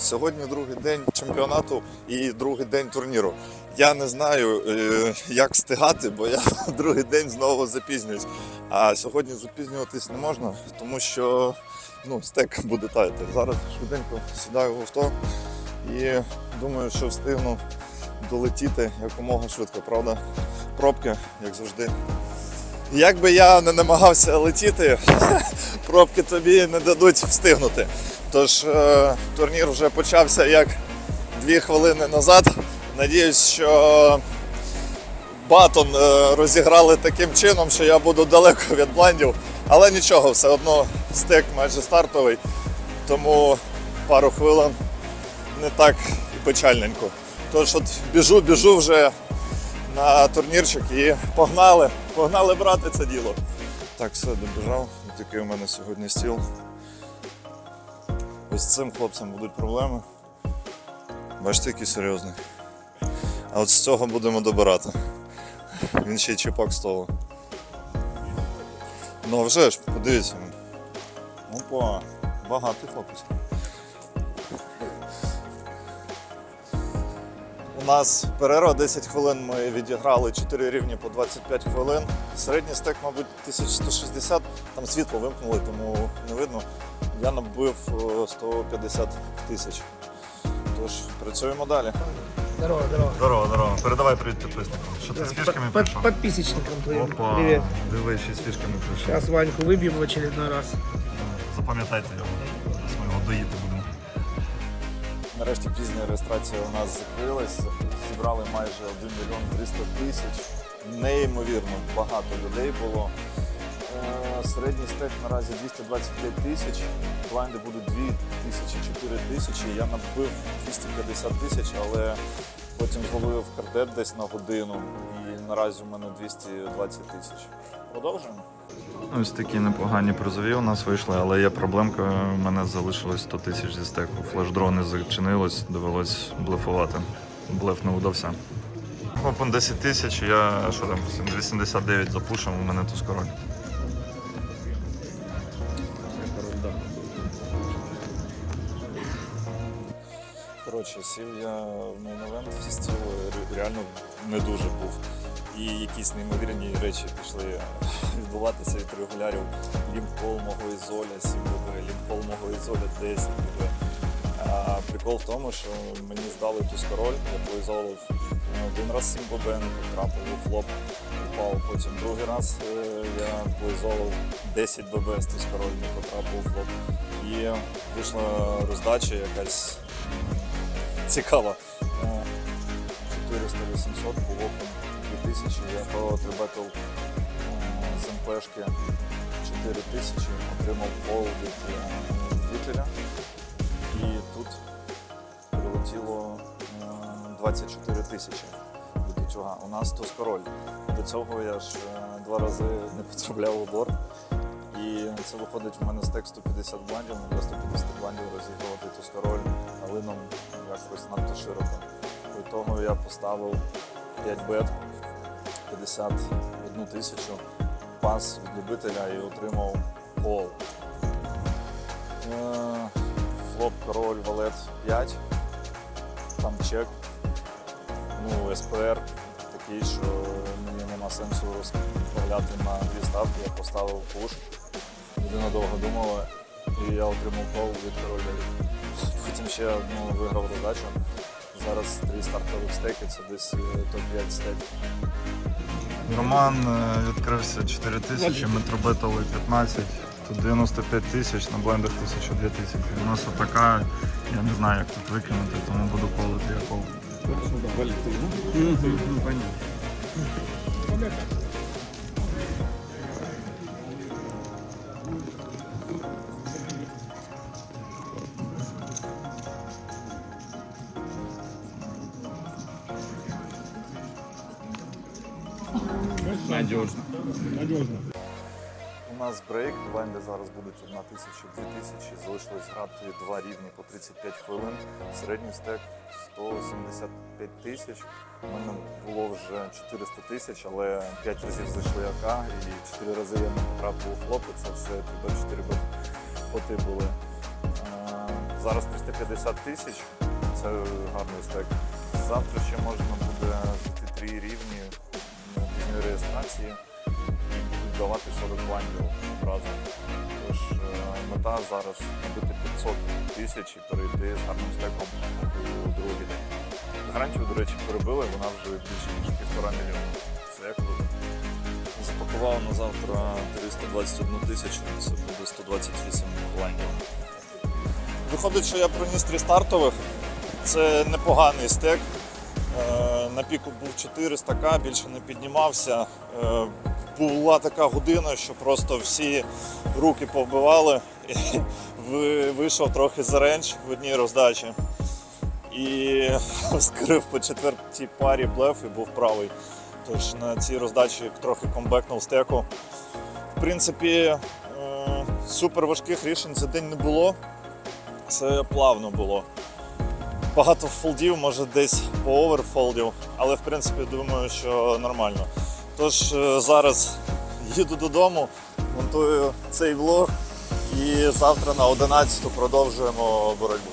Сьогодні другий день чемпіонату і другий день турніру. Я не знаю, е, як встигати, бо я другий день знову запізнююсь. А сьогодні запізнюватись не можна, тому що ну, стек буде таяти. Зараз швиденько сідаю в авто і думаю, що встигну долетіти якомога швидко. Правда, пробки, як завжди. Як би я не намагався летіти, пробки тобі не дадуть встигнути. Тож е, турнір вже почався як дві хвилини назад. Надіюсь, що батон е, розіграли таким чином, що я буду далеко від бландів. Але нічого, все одно стек майже стартовий, тому пару хвилин не так і печальненько. Тож от біжу, біжу вже на турнірчик і погнали, погнали брати це діло. Так, все, добіжав. Такий у мене сьогодні стіл. З цим хлопцем будуть проблеми. Бачите, який серйозний. А от з цього будемо добирати. Він ще й чіпак столу. Ну вже ж, подивіться. Опа, багатий хлопець. Нас перерва 10 хвилин. Ми відіграли 4 рівні по 25 хвилин. Середній стек, мабуть, 1160. Там світло вимкнули, тому не видно. Я набив е, 150 тисяч. Тож працюємо далі. Здорово, здорово. Здорово, здорово. Передавай привіт підписникам. Що ти з фішками Под- прийшов? Подписчикам твоим. Опа, Привет. диви, ще з фішками прийшов. Сейчас Ваньку выбьем в очередной раз. Запам'ятайте його. Зараз ми його доїти будемо. Нарешті пізня реєстрація у нас закрилась. Зібрали майже 1 мільйон 300 тисяч. Неймовірно багато людей було. Е, Середній стек наразі 225 тисяч. Блайнди будуть 2 тисячі, 4 тисячі. Я набив 250 тисяч, але потім зловив кардет десь на годину. І наразі у мене 220 тисяч. Продовжуємо. Ось такі непогані призові у нас вийшли, але є проблемка. У мене залишилось 100 тисяч зі стеку. Флеш-дрони зачинилось, довелось блефувати. Блеф не удався. Опен 10 тисяч, я що там, 89 запушив, у мене тут король. Коротше, сів я в мейн-евент ре- реально не дуже був. І якісь неймовірні речі пішли відбуватися від регулярів. Лімпол мого ізоля 7 ББ, лімпол мого ізоля 10 ББ. А прикол в тому, що мені здали туз король, я поізолив один раз 7 ББ, не потрапив у флоп, упав. Потім другий раз е, я поізолив 10 ББ з туз король, не потрапив у флоп. І вийшла роздача якась цікава. Е, 400-800 по окон 2000. Я потребетив з МПшки 4000, отримав пол від любителя. І тут прилетіло е, 24 тисячі від утюга. У нас туз король. До цього я ж е, два рази не потрапляв у борт. І це виходить в мене з тексту 50 бландів, для 150 бландів розігрувати туз король галином якось надто широко. До того я поставив 5 бет 51 тисячу пас від любителя і отримав пол. Е, Флоп король валет 5, там чек, ну СПР такий, що мені нема сенсу розправляти на дві ставки. Я поставив пуш. Людина довго думала, і я отримав пол від короля. Потім ще одну виграв роздачу. Зараз три стартових стеки, це десь е, топ-5 стеків. Роман е, відкрився 4 тисячі, ми тробитали 15, тут 95 тисяч, на блендах 1002 тисячі. У нас отака, я не знаю, як тут викинути, тому буду колити я кол. У нас брейк, блайнди зараз будуть 1 тисяча, 2 тисячі. Залишилось грати два рівні по 35 хвилин. Середній стек 175 тисяч. У мене було вже 400 тисяч, але 5 разів зайшли АК і 4 рази я не потрапив у флоп. і Це все 4 поти були. Е, зараз 350 тисяч. Це гарний стек. Завтра ще можна буде зайти три рівні і будуть давати 40 блайндів одразу. Тож е, мета зараз набити 500 тисяч і перейти з гарним стеком у другий день. Гарантію, до речі, перебили, вона вже більше ніж півтора мільйона. Це як круто. Запакував на завтра 321 тисячу, це буде 128 блайндів. Виходить, що я приніс три стартових. Це непоганий стек. На піку був 400к, більше не піднімався. Е, Була така година, що просто всі руки повбивали. І Вийшов трохи за ренч в одній роздачі. І скрив по четвертій парі блеф і був правий. Тож на цій роздачі трохи комбекнув стеку. В принципі, е, супер важких рішень за день не було. Це плавно було. Багато фолдів, може десь по оверфолдів, але в принципі думаю, що нормально. Тож е, зараз їду додому, монтую цей влог і завтра на 11 продовжуємо боротьбу.